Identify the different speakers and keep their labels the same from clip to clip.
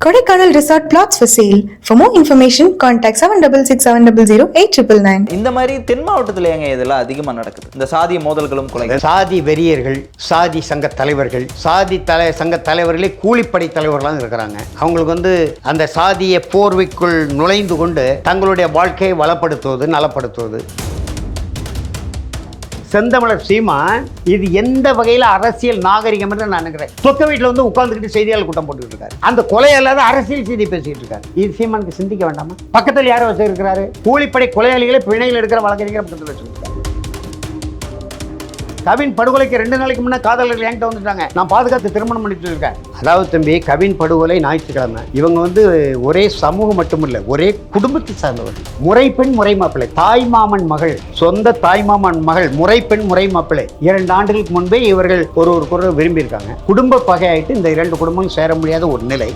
Speaker 1: Kodaikanal Resort Plots for sale. For more information, contact 766700 8999.
Speaker 2: இந்த மாதிரி தென் மாவட்டத்தில் ஏங்க இதெல்லாம் அதிகமாக நடக்குது இந்த சாதிய மோதல்களும் கொலை
Speaker 3: சாதி வெறியர்கள் சாதி சங்க தலைவர்கள் சாதி தலை சங்க தலைவர்களே கூலிப்படை தலைவர்களாக இருக்கிறாங்க அவங்களுக்கு வந்து அந்த சாதிய போர்வைக்குள் நுழைந்து கொண்டு தங்களுடைய வாழ்க்கையை வளப்படுத்துவது நலப்படுத்துவது செந்தமிழர் சீமான் இது எந்த வகையில் அரசியல் நாகரிகம் என்று நான் நினைக்கிறேன். சொக்க வீட்டில் வந்து உட்காந்துக்கிட்டு செய்தியாளர் கூட்டம் போட்டுக்கிட்டு இருக்காரு. அந்த கொலை அல்லாத அரசியல் செய்தி பேசிக்கிட்டு இருக்காரு. இது சீமானுக்கு சிந்திக்க வேண்டாமா? பக்கத்தில் யார் வச்சிருக்கிறாரு கூலிப்படை கொலையாளிகளை பிணையில் எடுக்கிற வழக்கறிஞர் பக்கத்தில் வச்சிருக்காரு. கவின் படுகொலைக்கு ரெண்டு நாளைக்கு முன்னே காதலர்கள் என்கிட்ட வந்துட்டாங்க. நான் பாதுகாத்து திருமணம் பண்ணிட்டு இருக்கேன். அதாவது தம்பி கவின் படுகொலை ஞாயிற்றுக்கிழமை. இவங்க வந்து ஒரே சமூகம் மட்டுமில்லை ஒரே குடும்பத்தை சார்ந்தவர்கள் முறைப்பெண் முறை மாப்பிள்ளை. தாய் மாமன் மகள். சொந்த தாய் மாமன் மகள். முறைப்பெண் முறை மாப்பிள்ளை. இரண்டு ஆண்டுகளுக்கு முன்பே இவர்கள் ஒரு ஒரு குரல் விரும்பியிருக்காங்க. குடும்ப பகையாயிட்டு இந்த இரண்டு குடும்பமும் சேர முடியாத ஒரு நிலை.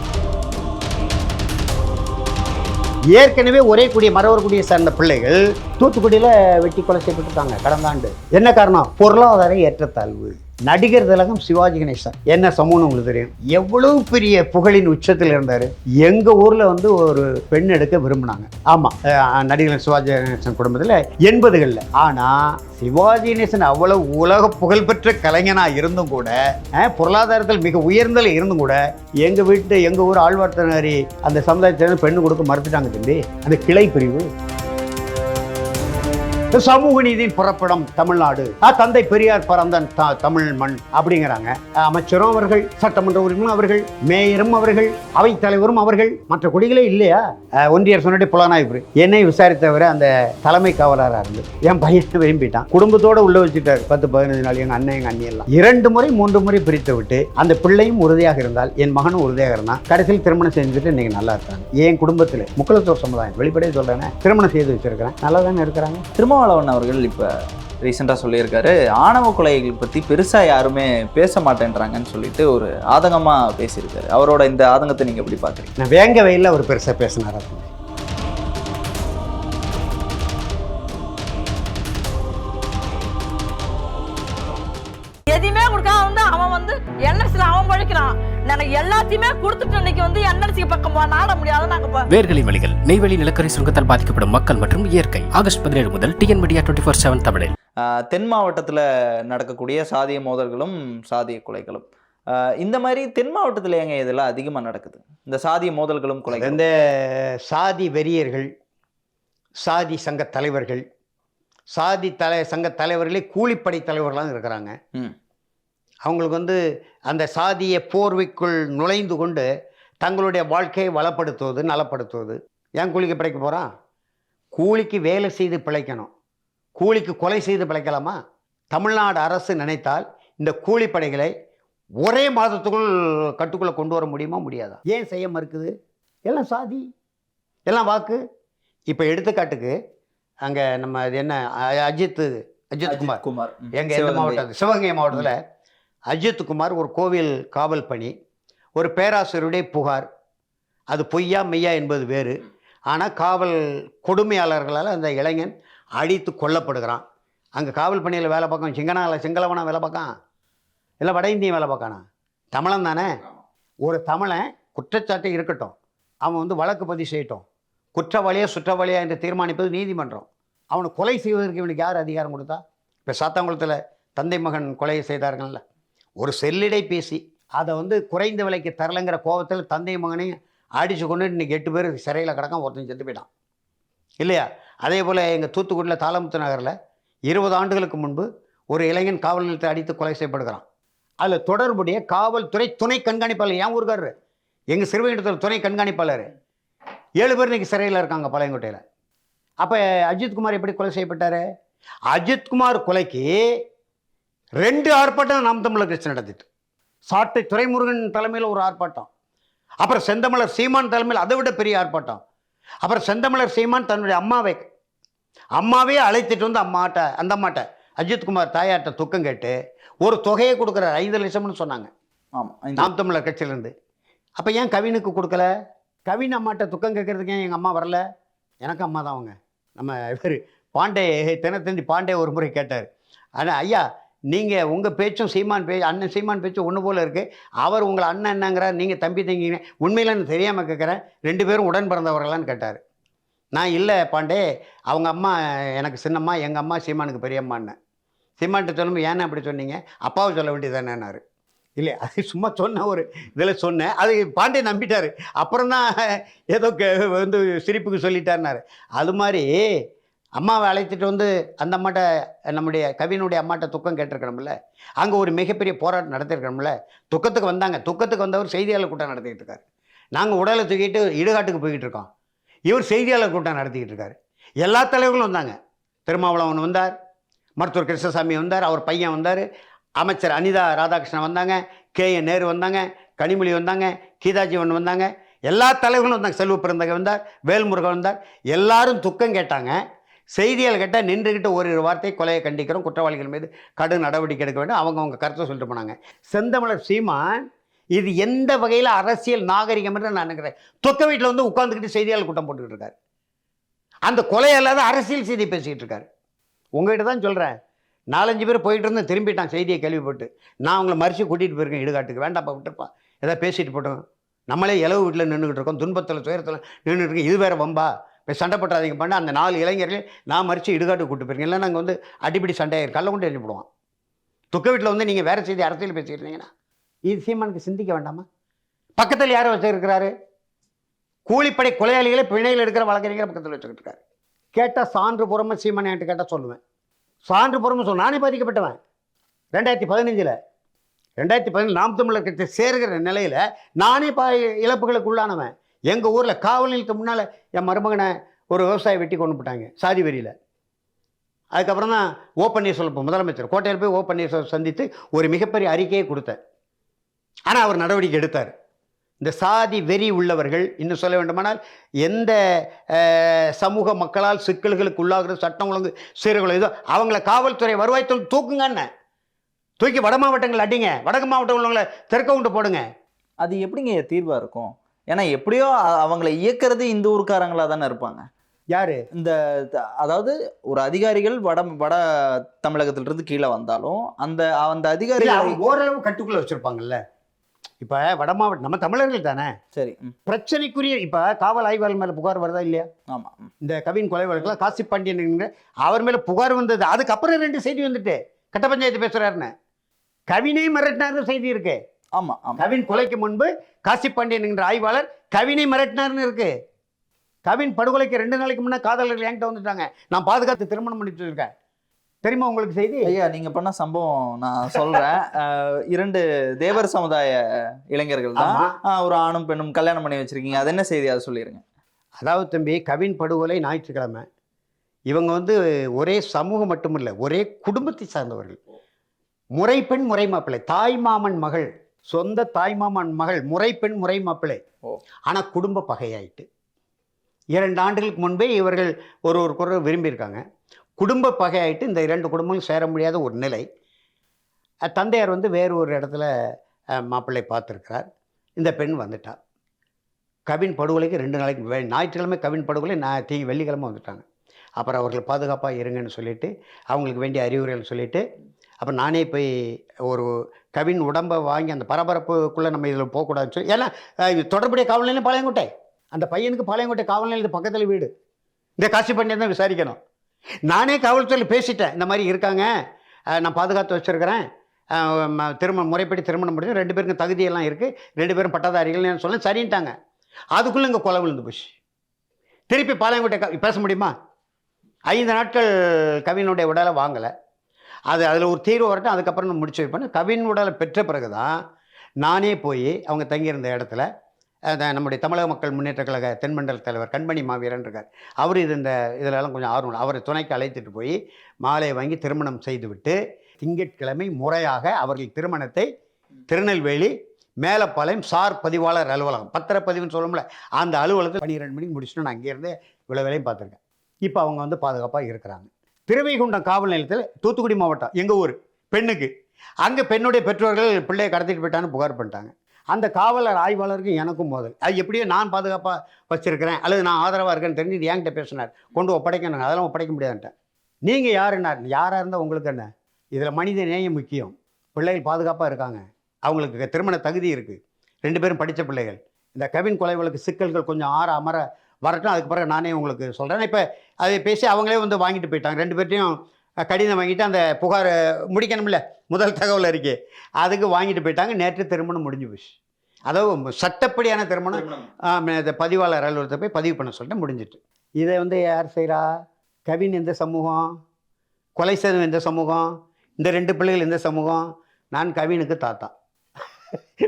Speaker 3: ஏற்கனவே ஒரே குடிய மரவர் குடியை சார்ந்த பிள்ளைகள் தூத்துக்குடியில் வெட்டி கொலை செய்யப்பட்டிருக்காங்க கடந்த ஆண்டு. என்ன காரணம்? பொருளாதார ஏற்றத்தாழ்வு. நடிகர் திலகம் சிவாஜி கணேசன். என்ன சமூகம் உங்களுக்கு தெரியும்? எவ்வளவு பெரிய புகழின் உச்சத்தில் இருந்தார். எங்கள் ஊரில் வந்து ஒரு பெண் எடுக்க விரும்பினாங்க. ஆமாம் நடிகர் சிவாஜி கணேசன் குடும்பத்தில் எண்பதுகளில். ஆனால் சிவாஜி கணேசன் அவ்வளவு உலக புகழ்பெற்ற கலைஞனாக இருந்தும் கூட பொருளாதாரத்தில் மிக உயர்ந்தல இருந்தும் கூட எங்கள் வீட்டு எங்கள் ஊர் ஆழ்வார்த்தனாரி அந்த சமுதாயத்தினர் பெண்ணு கொடுக்க மறுத்துட்டாங்க தம்பி. அந்த கிளை பிரிவு சமூக நீதியின் புறப்படம் தமிழ்நாடு. ஆ, தந்தை பெரியார் பரந்தன் தமிழ் மண் அப்படிங்கிறாங்க. அமைச்சரும் அவர்கள் சட்டமன்ற உறுப்பினரும் அவர்கள் மேயரும் அவர்கள் அவைத் தலைவரும் அவர்கள் மற்ற குடிகளே இல்லையா? ஒன்றியர் ஒன்றிய புலனாய்வு என்னை விசாரித்தவரை அந்த தலைமை காவலராக இருந்து. என் பையன் விரும்பிட்டான். குடும்பத்தோட உள்ள வச்சுட்டார். பத்து பதினஞ்சு நாள் எங்க அண்ணன் எங்க அண்ணி எல்லாம் இரண்டு முறை மூன்று முறை பிரித்து விட்டு அந்த பிள்ளையும் உறுதியாக இருந்தால் என் மகனும் உறுதியாக இருந்தான். கடைசியில் திருமணம் செஞ்சுட்டு இன்னைக்கு நல்லா இருக்காங்க என் குடும்பத்தில் முக்குலத்தோர் சமுதாயம் வெளிப்படையாக சொல்றேன் திருமணம் செய்து வச்சிருக்கிறேன். நல்லா தானே இருக்கிறாங்க
Speaker 2: திருமாவளவன் அவர்கள் இப்போ ரீசெண்டாக சொல்லியிருக்காரு ஆணவ கொலைகள் பற்றி பெருசாக யாருமே பேச மாட்டேன்றாங்கன்னு சொல்லிட்டு ஒரு ஆதங்கமாக பேசியிருக்காரு. அவரோட இந்த ஆதங்கத்தை நீங்கள் எப்படி பார்க்குறீங்க?
Speaker 3: நான் வேங்க வயலில் அவர் பெருசாக பேசினார்?
Speaker 4: என்எல்சில அவன் பழிக்கிறான் எனக்கு எல்லாத்தையுமே கொடுத்துட்டு இன்னைக்கு வந்து என்எல்சி பக்கம் நாட முடியாது நாங்க
Speaker 5: வேர்களின் வழிகள் நெய்வேலி நிலக்கரி சுரங்கத்தால் பாதிக்கப்படும் மக்கள் மற்றும் இயற்கை. ஆகஸ்ட் பதினேழு முதல் TN media twenty four seven தமிழில்
Speaker 2: தென் மாவட்டத்தில் நடக்கக்கூடிய சாதிய மோதல்களும் சாதிய கொலைகளும். இந்த மாதிரி தென் மாவட்டத்தில் ஏங்க இதெல்லாம் அதிகமாக நடக்குது? இந்த சாதிய மோதல்களும் கொலைகளும்.
Speaker 3: இந்த சாதி வெறியர்கள் சாதி சங்க தலைவர்கள் சாதி தலை சங்க தலைவர்களே கூலிப்படை தலைவர்களாக இருக்கிறாங்க.
Speaker 2: ம்.
Speaker 3: அவங்களுக்கு வந்து அந்த சாதிய போர்வைக்குள் நுழைந்து கொண்டு தங்களுடைய வாழ்க்கையை வளப்படுத்துவது நலப்படுத்துவது. ஏன் கூலிக்கு பிழைக்க போகிறான் கூலிக்கு வேலை செய்து பிழைக்கணும். கூலிக்கு கொலை செய்து பிழைக்கலாமா? தமிழ்நாடு அரசு நினைத்தால் இந்த கூலிப்படைகளை ஒரே மாதத்துக்குள் கட்டுக்குள்ளே கொண்டு வர முடியுமா முடியாதா? ஏன் செய்ய மறுக்குது எல்லாம் சாதி. எல்லாம் வாக்கு. இப்போ எடுத்துக்காட்டுக்கு அங்கே நம்ம அது என்ன அஜித் அஜித் குமார்.
Speaker 2: குமார். ம்.
Speaker 3: எங்க எந்த
Speaker 2: சிவகங்கை.
Speaker 3: மாவட்டம் சிவகங்கை மாவட்டத்தில் அஜித்குமார் ஒரு கோவில் காவல் பணி ஒரு பேராசிரியருடைய புகார். அது பொய்யா மெய்யா என்பது வேறு. ஆனால் காவல் கொடுமையாளர்களால் அந்த இளைஞன் அடித்து கொல்லப்படுகிறான். அங்கே காவல் பணியில் வேலை பார்க்கும் சிங்கனால சிங்களவனா வேலை பார்க்கான்? இல்லை வட இந்தியன் வேலை பார்க்கானா? தமிழன் தானே? ஒரு தமிழன் குற்றச்சாட்டு இருக்கட்டும். அவன் வந்து வழக்கு பதிவு செய்யட்டும். குற்றவாளியா சுற்றவாளியா என்று தீர்மானிப்பது நீதிமன்றம். அவனை கொலை செய்வதற்கு இவனுக்கு யார் அதிகாரம் கொடுத்தா? இப்போ சாத்தாங்குளத்தில் தந்தை மகன் கொலை செய்தார்கள்ல. ஒரு செல்லிடை பேசி அதை வந்து குறைந்த விலைக்கு தரலைங்கிற கோபத்தில் தந்தை மகனையும் அடித்து கொண்டு இன்றைக்கி எட்டு பேர் சிறையில் கிடக்கான் ஒருத்தன் செத்து போயிட்டான். இல்லையா? அதே போல் எங்கள் தூத்துக்குடியில் தாளமுத்து நகரில் இருபது ஆண்டுகளுக்கு முன்பு ஒரு இளைஞன் காவல் நிலையத்தை அடித்து கொலை செய்யப்படுகிறான். அதில் தொடர்புடைய காவல்துறை துணை கண்காணிப்பாளர் ஏன் ஊருக்காரரு. எங்கள் சிறுவையிடத்தில் துணை கண்காணிப்பாளர். ஏழு பேர் இன்னைக்கு சிறையில் இருக்காங்க பாளையங்கோட்டையில் அப்போ அஜித்குமார் எப்படி கொலை செய்யப்பட்டாரு? அஜித்குமார் கொலைக்கு ரெண்டு ஆர்ப்பாட்டம் நாம் தமிழர் கட்சி நடத்திட்டு. சாட்டை துரைமுருகன் தலைமையில் ஒரு ஆர்ப்பாட்டம். அப்புறம் செந்தமிழர் சீமான் தலைமையில் அதை விட பெரிய ஆர்ப்பாட்டம். அப்புறம் செந்தமிழர் சீமான் தன்னுடைய அம்மாவை அம்மாவே அழைத்துட்டு வந்து அம்மாட்ட அந்த அம்மாட்ட அஜித்குமார் தாயார்ட்ட துக்கம் கேட்டு ஒரு தொகையை கொடுக்குறாரு ஐந்து லட்சம்னு சொன்னாங்க.
Speaker 2: ஆமாம்
Speaker 3: நாம் தமிழர் கட்சியிலேருந்து. அப்போ ஏன் கவினுக்கு கொடுக்கல? கவின் அம்மாட்ட துக்கம் கேட்கறதுக்கு ஏன் எங்கள் அம்மா வரல? எனக்கு அம்மா தான் அவங்க. நம்ம இவர் பாண்டே தினத்தந்தி பாண்டே ஒரு முறை கேட்டார். ஆனால் ஐயா நீங்கள் உங்கள் பேச்சும் சீமான் பேச்சு அண்ணன் சீமான் பேச்சும் ஒன்று போல் இருக்குது அவர் உங்களை அண்ணன் என்னங்கிறார் நீங்கள் தம்பி தங்கிங்க. உண்மையில் நான் தெரியாமல் கேட்குறேன் ரெண்டு பேரும் உடன் பிறந்தவர்களான்னு கேட்டார். நான் இல்லை பாண்டே அவங்க அம்மா எனக்கு சின்னம்மா எங்கள் அம்மா சீமானுக்கு பெரியம்மான்னு சீமான்கிட்ட சொல்லும்போது ஏன்னா அப்படி சொன்னீங்க? அப்பாவை சொல்ல வேண்டியதானேன்னாரு இல்லை அது சும்மா சொன்ன ஒரு இதில் சொன்னேன். அது பாண்டே நம்பிட்டார். அப்புறம் தான் ஏதோ வந்து சிரிப்புக்கு சொல்லிட்டாருனாரு அது மாதிரி அம்மாவை அழைத்துட்டு வந்து அந்த அம்மாட்ட நம்முடைய கவினுடைய அம்மாட்ட துக்கம் கேட்டிருக்கணும்ல? அங்கே ஒரு மிகப்பெரிய போராட்டம் நடத்திருக்கணும்ல? துக்கத்துக்கு வந்தாங்க. துக்கத்துக்கு வந்தவர் செய்தியாளர் கூட்டம் நடத்திக்கிட்டு இருக்காரு. நாங்கள் உடலை தூக்கிட்டு இடுகாட்டுக்கு போய்கிட்டு இருக்கோம். இவர் செய்தியாளர் கூட்டம் நடத்திக்கிட்டு இருக்காரு. எல்லா தலைவர்களும் வந்தாங்க. திருமாவளவன் வந்தார். மருத்துவர் கிருஷ்ணசாமி வந்தார். அவர் பையன் வந்தார். அமைச்சர் அனிதா ராதாகிருஷ்ணன் வந்தாங்க. கே. என். நேரு வந்தாங்க. கனிமொழி வந்தாங்க. கீதாஜீவன் வந்தாங்க. எல்லா தலைவர்களும் வந்தாங்க. செல்வ பிறந்தகை வந்தார். வேல்முருகன் வந்தார். எல்லாரும் துக்கம் கேட்டாங்க. செய்தியால் கேட்டால் நின்றுக்கிட்டு ஒரு வார்த்தை கொலையை கண்டிக்கிறோம் குற்றவாளிகள் மீது கடும் நடவடிக்கை எடுக்க வேண்டும். அவங்க அவங்க கருத்தை சொல்லிட்டு போனாங்க. செந்தமலர் சீமான் இது எந்த வகையில் அரசியல் நாகரிகம் என்று நான் நினைக்கிறேன். தொக்க வீட்டில் வந்து உட்காந்துக்கிட்டு செய்தியாளர் கூட்டம் போட்டுக்கிட்டு இருக்காரு. அந்த கொலை அல்லாத அரசியல் செய்தி பேசிக்கிட்டு இருக்காரு. உங்ககிட்ட தான் சொல்கிறேன் நாலஞ்சு பேர் போயிட்டு இருந்து திரும்பிட்டான் செய்தியை கேள்விப்பட்டு. நான் அவங்கள மறித்து கூட்டிகிட்டு போயிருக்கேன் இடுகாட்டுக்கு. வேண்டாம்ப்பா விட்டுருப்பா. ஏதாவது பேசிட்டு போட்டோம். நம்மளே இலவு வீட்டில் நின்றுக்கிட்டு இருக்கோம். துன்பத்தில் துயரத்தில் நின்றுட்டு இருக்கோம். இது வேறு வம்பா? இப்போ சண்டை போட்டாதீங்க பண்ண அந்த நாலு இளைஞர்கள் நான் மறித்து இடுகாட்டுக்கு கூட்டு போயிருக்கேன். இல்லை நாங்கள் வந்து அடிப்படி சண்டையாயிரு கல்ல கொண்டு எழுப்பிடுவோம் துக்க வீட்டில் வந்து நீங்கள் வேறு செய்தி அரசியல் பேசியிருந்தீங்கன்னா இது சீமானுக்கு சிந்திக்க வேண்டாமா? பக்கத்தில் யார் வச்சிருக்கிறாரு கூலிப்படை கொலையாளிகளை பிணையில் எடுக்கிற வழக்கறிஞரை பக்கத்தில் வச்சுக்கிட்டு இருக்காரு. கேட்டால் சான்று புறமை சீமான் என்கிட்ட கேட்டால் சொல்லுவேன். சான்று புறமை சொல்ல நானே பாதிக்கப்பட்டவன். ரெண்டாயிரத்தி பதினஞ்சில் ரெண்டாயிரத்தி பதினஞ்சு நாம் தமிழர் கட்சி சேர்கிற நிலையில் நானே பா இழப்புகளுக்கு உள்ளானவன். எங்கள் ஊரில் காவல் நிலையத்துக்கு முன்னால் என் மருமகனை ஒரு விவசாயி வெட்டி கொண்டு போட்டாங்க சாதி வெறியில். அதுக்கப்புறம் தான் ஓ பன்னீர்செல்வம் முதலமைச்சர். கோட்டையில் போய் ஓ பன்னீர்செல்வம் சந்தித்து ஒரு மிகப்பெரிய அறிக்கையை கொடுத்தேன் ஆனால் அவர் நடவடிக்கை எடுத்தார். இந்த சாதி வெறி உள்ளவர்கள் இன்னும் சொல்ல வேண்டுமானால் எந்த சமூக மக்களால் சிக்கல்களுக்கு உள்ளாகிற சட்டம் ஒழுங்கு சீர்குலை இதோ அவங்கள காவல்துறை வருவாய்த்துறை தூக்குங்கன்னு. தூக்கி வட மாவட்டங்கள் அடிங்க. வடக்கு மாவட்டம் உள்ளவங்களை தெற்க கொண்டு போடுங்க.
Speaker 2: அது எப்படிங்க தீர்வாக இருக்கும்? ஏன்னா எப்படியோ அவங்கள இயக்குறது இந்த ஊர்க்காரங்களா தானே இருப்பாங்க.
Speaker 3: யாரு?
Speaker 2: இந்த அதாவது ஒரு அதிகாரிகள் வட வட தமிழகத்திலிருந்து கீழே வந்தாலும் அந்த அந்த
Speaker 3: அவங்க ஓரளவு கட்டுக்குள்ள வச்சிருப்பாங்கல்ல. இப்ப வட மாவட்டம் நம்ம தமிழர்கள் தானே?
Speaker 2: சரி
Speaker 3: பிரச்சனைக்குரிய இப்ப காவல் ஆய்வாளர் மேல புகார் வருதா இல்லையா?
Speaker 2: ஆமா ம்.
Speaker 3: இந்த கவின் கொலை வழக்கில் காசி பாண்டியன் அவர் மேல புகார் வந்தது. அதுக்கப்புறம் ரெண்டு செய்தி வந்துட்டு. கட்ட பஞ்சாயத்து பேசுறாருன்னு. கவினை மிரட்டினார்னு செய்தி இருக்கு.
Speaker 2: ஆமா ஆமா.
Speaker 3: கவின் கொலைக்கு முன்பு காசி பாண்டியன் என்கிற ஆய்வாளர் கவினை மிரட்டினார்னு இருக்கு. கவின் படுகொலைக்கு ரெண்டு நாளைக்கு முன்னே காதலர்கள் என்கிட்ட வந்துட்டாங்க. நான் பாதுகாத்து திருமணம் பண்ணி வச்சிருக்கேன் தெரியுமா உங்களுக்கு செய்தி?
Speaker 2: ஐயா நீங்க பண்ண சம்பவம் நான் சொல்றேன். இரண்டு தேவர் சமுதாய இளைஞர்கள் தான். ஒரு ஆணும் பெண்ணும் கல்யாணம் பண்ணி வச்சிருக்கீங்க. அது என்ன செய்தி? அதை சொல்லிருங்க.
Speaker 3: அதாவது தம்பி கவின் படுகொலை ஞாயிற்றுக்கிழமை. இவங்க வந்து ஒரே சமூகம் மட்டுமில்லை ஒரே குடும்பத்தை சார்ந்தவர்கள். முறைப்பெண் முறை மாப்பிள்ளை தாய் மாமன் மகள். சொந்த தாய் மாமன் மகள் முறைப்பெண் முறை மாப்பிள்ளை. ஆனால் குடும்ப பகையாயிட்டு. இரண்டு ஆண்டுகளுக்கு முன்பே இவர்கள் ஒரு ஒரு குரல் விரும்பியிருக்காங்க. குடும்ப பகையாயிட்டு இந்த இரண்டு குடும்பங்களும் சேர முடியாத ஒரு நிலை. தந்தையார் வந்து வேறு ஒரு இடத்துல மாப்பிள்ளை பார்த்துருக்கிறார். இந்த பெண் வந்துட்டா. கவின் படுகொலைக்கு ரெண்டு நாளைக்கு வே- ஞாயிற்றுக்கிழமை கவின் படுகொலை நான் தீ வெள்ளிக்கிழமை வந்துட்டாங்க. அப்புறம் அவர்கள் பாதுகாப்பாக இருங்கன்னு சொல்லிட்டு அவங்களுக்கு வேண்டிய அறிவுரைகள் சொல்லிட்டு அப்புறம் நானே போய் ஒரு கவின் உடம்பை வாங்கி அந்த பரபரப்புக்குள்ளே நம்ம இதில் போகக்கூடாதுன்னு ஏன்னா இது தொடர்புடைய காவல் நிலையம் பாளையங்கோட்டை. அந்த பையனுக்கு பாளையங்கோட்டை காவல் நிலையத்து பக்கத்தில் வீடு. இந்த காசி பண்ணியை தான் விசாரிக்கணும். நானே காவல்துறையில் பேசிட்டேன் இந்த மாதிரி இருக்காங்க நான் பாதுகாத்து வச்சுருக்கிறேன் திருமணம் முறைப்படி திருமணம் முடிஞ்சு ரெண்டு பேருக்கும் தகுதியெல்லாம் இருக்குது ரெண்டு பேரும் பட்டதாரிகள்னு சொல்ல சரின்ட்டாங்க. அதுக்குள்ளே இங்கே கொலை விழுந்து போச்சு. திருப்பி பாளையங்கோட்டை பேச முடியுமா? ஐந்து நாட்கள் கவினுடைய உடலை வாங்கலை. அது அதில் ஒரு தீர்வு வரட்டும் அதுக்கப்புறம் நான் முடிச்சு வைப்பேன் கவின் உடலை பெற்ற பிறகு தான் நானே போய் அவங்க தங்கியிருந்த இடத்துல நம்முடைய தமிழக மக்கள் முன்னேற்ற கழக தென்மண்டல தலைவர் கண்மணி மாவீரன் இருக்கார். அவர் இது இந்த இதிலெல்லாம் கொஞ்சம் ஆர்வம் அவரை துணைக்கு அழைத்துட்டு போய் மாலையை வாங்கி திருமணம் செய்துவிட்டு திங்கட்கிழமை முறையாக அவர்கள் திருமணத்தை திருநெல்வேலி மேலப்பாளையம் சார் பதிவாளர் அலுவலகம் பத்திரப்பதிவுன்னு சொல்லும்ல அந்த அலுவலகத்தை பன்னிரெண்டு மணிக்கு முடிச்சுட்டு நான் அங்கேருந்து இவ்வளோ வேலையும் பார்த்துருக்கேன். இப்போ அவங்க வந்து பாதுகாப்பாக இருக்கிறாங்க. திருவைகுண்டம் காவல் நிலையத்தில் தூத்துக்குடி மாவட்டம் எங்கள் ஊர் பெண்ணுக்கு. அங்கே பெண்ணுடைய பெற்றோர்கள் பிள்ளையை கடத்திட்டு போயிட்டான்னு புகார் பண்ணிட்டாங்க. அந்த காவலர் ஆய்வாளருக்கும் எனக்கும் மோதல். அது எப்படியோ நான் பாதுகாப்பாக வச்சுருக்கிறேன் அல்லது நான் ஆதரவாக இருக்கேன்னு தெரிஞ்சு என்கிட்ட பேசினார். கொண்டு ஒப்படைக்கணும் அதெல்லாம் ஒப்படைக்க முடியாதுன்ட்டேன் நீங்கள் யாருன்னார் யாராக இருந்தால் உங்களுக்கு என்ன? இதில் மனித நேயம் முக்கியம். பிள்ளைகள் பாதுகாப்பாக இருக்காங்க. அவங்களுக்கு திருமண தகுதி இருக்குது ரெண்டு பேரும் படித்த பிள்ளைகள். இந்த கவின் கொலை வழக்கு சிக்கல்கள் கொஞ்சம் ஆற அமர வரட்டும் அதுக்கு பிறகு நானே உங்களுக்கு சொல்கிறேன் இப்போ அதை பேசி அவங்களே வந்து வாங்கிட்டு போயிட்டாங்க. ரெண்டு பேர்ட்டையும் கடிதம் வாங்கிட்டு அந்த புகார் முடிக்கணும்ல. முதல் தகவல் அறிக்கை. அதுக்கு வாங்கிட்டு போயிட்டாங்க. நேற்று திருமணம் முடிஞ்சு போச்சு. அதாவது சட்டப்படியான திருமணம் பதிவாளர் அலுவலகத்தை போய் பதிவு பண்ண சொல்லிட்டு முடிஞ்சிட்டு. இதை வந்து யார் செய்கிறா கவின் எந்த சமூகம்? கொலை செய்தவன் எந்த சமூகம்? இந்த ரெண்டு பிள்ளைகள் எந்த சமூகம்? நான் கவினுக்கு தாத்தா.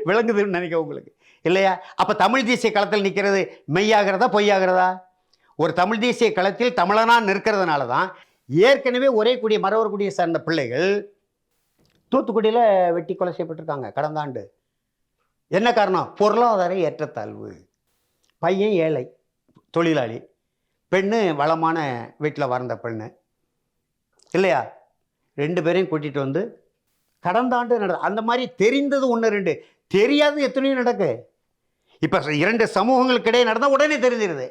Speaker 3: விளங்குதுன்னு நினைக்க உங்களுக்கு. இல்லையா? அப்போ தமிழ் தேசிய களத்தில் நிற்கிறது மெய்யாகிறதா பொய்யாகிறதா? ஒரு தமிழ் தேசிய களத்தில் தமிழனா நிற்கிறதுனால தான் ஏற்கனவே ஒரே கூடிய மறவர் குடியை சார்ந்த பிள்ளைகள் தூத்துக்குடியில் வெட்டி கொலை செய்யப்பட்டிருக்காங்க கடந்த ஆண்டு. என்ன காரணம்? பொருளாதார ஏற்றத்தாழ்வு. பையன் ஏழை தொழிலாளி. பெண்ணு வளமான வீட்டில் வளர்ந்த பெண்ணு. இல்லையா? ரெண்டு பேரையும் கூட்டிகிட்டு வந்து கடந்த ஆண்டு நட அந்த மாதிரி தெரிந்தது ஒன்று ரெண்டு. தெரியாது எத்தனையோ நடக்கு. இப்போ இரண்டு சமூகங்களுக்கு இடையே நடந்தால் உடனே தெரிஞ்சிருது.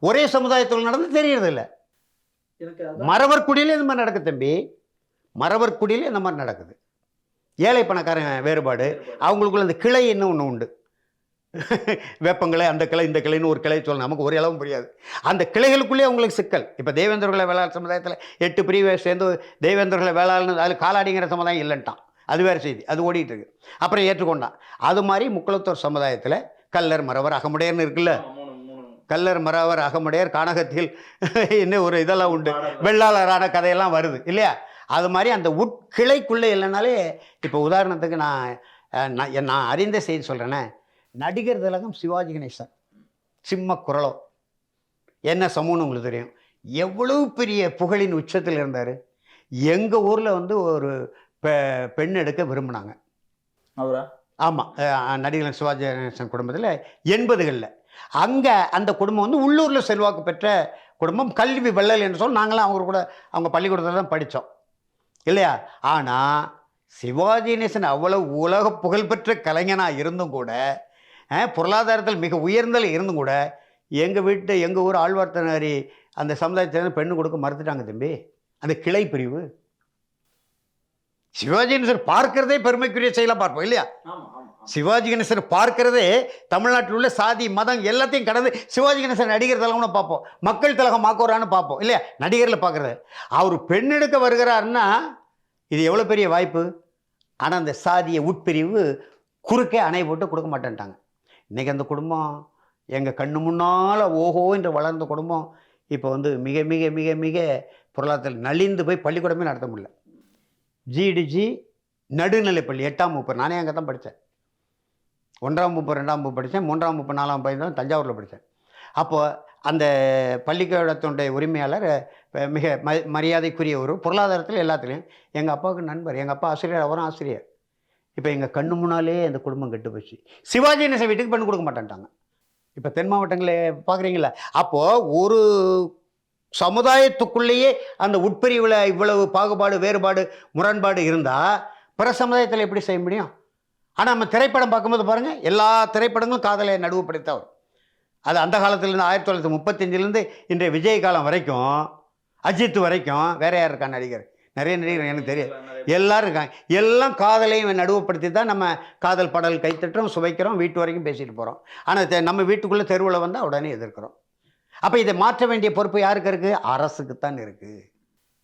Speaker 3: ஒரே சமுதாயத்தில் நடந்து தெரியறது இல்லை மறவர் குடியில இந்த மாதிரி நடக்குது தம்பி. மறவர் குடியில இந்த மாதிரி நடக்குது. ஏழை பணக்காரன் வேறுபாடு. அவங்களுக்குள்ள அந்த கிளை என்ன ஒன்று உண்டு? வேப்பங்கிளை அந்த கிளை இந்த கிளைன்னு ஒரு கிளை சொல்லணும். நமக்கு ஒரு அளவும் புரியாது. அந்த கிளைகளுக்குள்ளே அவங்களுக்கு சிக்கல். இப்போ தேவேந்திரகுல வேளாளர் சமுதாயத்தில் எட்டு பிரிவை சேர்ந்து தேவேந்திரகுல வேளாளர்னு அதில் காலாடிங்கிற சமுதாயம் இல்லைன்ட்டான். அது வேறு செய்தி. அது ஓடிட்டு இருக்கு. அப்புறம் ஏற்றுக்கொண்டான். அது மாதிரி முக்குளத்தூர் சமுதாயத்தில் கல்லர் மறவர் அகமுடையர்னு இருக்குல்ல? கல்லர் மறவர் அகமுடையர் கானகத்தில் இன்னும் ஒரு இதெல்லாம் உண்டு. வெள்ளாளரான கதையெல்லாம் வருது இல்லையா? அது மாதிரி அந்த உட்கிளைக்குள்ளே இல்லைனாலே இப்போ உதாரணத்துக்கு நான் நான் அறிந்த செய்தி சொல்கிறேனே நடிகர் திலகம் சிவாஜி கணேசன் சிம்ம குரலோ. என்ன சமூகம்னு உங்களுக்கு தெரியும்? எவ்வளவு பெரிய புகழின் உச்சத்தில் இருந்தார்? எங்கள் ஊரில் வந்து ஒரு பெ பெண் எடுக்க விரும்பினாங்க.
Speaker 2: அவரா?
Speaker 3: ஆமாம் நடிகர் சிவாஜி கணேசன் குடும்பத்தில் எண்பதுகளில். அங்கே அந்த குடும்பம் வந்து உள்ளூரில் செல்வாக்கு பெற்ற குடும்பம். கல்வி வெள்ளல் என்று சொல்லி நாங்களாம் அவங்க கூட அவங்க பள்ளிக்கூடத்தில் தான் படித்தோம் இல்லையா? ஆனால் சிவாஜி கணேசன் அவ்வளவு உலக புகழ்பெற்ற கலைஞனாக இருந்தும் கூட பொருளாதாரத்தில் மிக உயர்ந்தல இருந்தும் கூட எங்கள் வீட்டு எங்கள் ஊர் ஆழ்வார்த்தனாரி அந்த சமுதாயத்தில் பெண்ணு கொடுக்க மறுத்துட்டாங்க தம்பி. அந்த கிளை பிரிவு. சிவாஜி கணேசன் பார்க்கிறதே பெருமைக்குரிய செயலாக பார்ப்போம் இல்லையா? சிவாஜி கணேசன் பார்க்கிறதே தமிழ்நாட்டில் உள்ள சாதி மதம் எல்லாத்தையும் கடந்து சிவாஜி கணேசன் நடிகர் தலகம்னு பார்ப்போம். மக்கள் திலகம் மாக்கோரான்னு பார்ப்போம் இல்லையா? நடிகரில் பார்க்குறது. அவர் பெண்ணெடுக்க வருகிறாருன்னா இது எவ்வளோ பெரிய வாய்ப்பு? ஆனால் அந்த சாதிய உட்பிரிவு குறுக்கே அணை போட்டு கொடுக்க மாட்டேன்ட்டாங்க. இன்றைக்கி அந்த குடும்பம் எங்கள் கண்ணு முன்னால் ஓஹோ என்று வளர்ந்த குடும்பம் இப்போ வந்து மிக மிக மிக மிக பொருளாதாரத்தில் நலிந்து போய் பள்ளிக்கூடமே நடத்த முடியல. ஜிடிஜி நடுநிலைப்பள்ளி எட்டாம் வகுப்பு. நானே அங்கே தான் படித்தேன் ஒன்றாம் வகுப்பு ரெண்டாம் வகுப்பு படித்தேன் மூன்றாம் வகுப்பு நாலாம் வகுப்பு தான் தஞ்சாவூரில் படித்தேன் அப்போது அந்த பள்ளிக்கூடத்தினுடைய உரிமையாளர் மிக ம மரியாதைக்குரிய ஒரு பொருளாதாரத்தில் எல்லாத்துலேயும் எங்கள் அப்பாவுக்கு நண்பர் எங்கள் அப்பா ஆசிரியர் அவரும் ஆசிரியர். இப்போ எங்கள் கண்ணு முன்னாலே அந்த குடும்பம் கெட்டு போச்சு. சிவாஜி என்ன வீட்டுக்கு பண்ணி கொடுக்க மாட்டேன்ட்டாங்க. இப்போ தென் மாவட்டங்களே பார்க்குறீங்களா அப்போது ஒரு சமுதாயத்துக்குள்ளேயே அந்த உட்பிரிவில் இவ்வளவு பாகுபாடு வேறுபாடு முரண்பாடு இருந்தால் பிற சமுதாயத்தில் எப்படி செய்ய முடியும்? ஆனால் நம்ம திரைப்படம் பார்க்கும்போது பாருங்கள் எல்லா திரைப்படங்களும் காதலை நடுவுப்படுத்த வரும் அது அந்த காலத்துலேருந்து ஆயிரத்தி தொள்ளாயிரத்தி முப்பத்தஞ்சிலேருந்து இன்றைய விஜய் காலம் வரைக்கும் அஜித் வரைக்கும் வேற யார் இருக்கா நடிகர்? நிறைய நடிகர் எனக்கு தெரியும் எல்லாரும் இருக்காங்க. எல்லாம் காதலையும் நடுவுப்படுத்தி தான் நம்ம காதல் பாடல் கைத்தட்டுறோம் சுவைக்கிறோம் வீட்டு வரைக்கும் பேசிட்டு போகிறோம் ஆனால் நம்ம வீட்டுக்குள்ளே தெருவில் வந்தால் உடனே எதிர்க்கிறோம். அப்போ இதை மாற்ற வேண்டிய பொறுப்பு யாருக்கு இருக்குது அரசுக்குத்தான் இருக்குது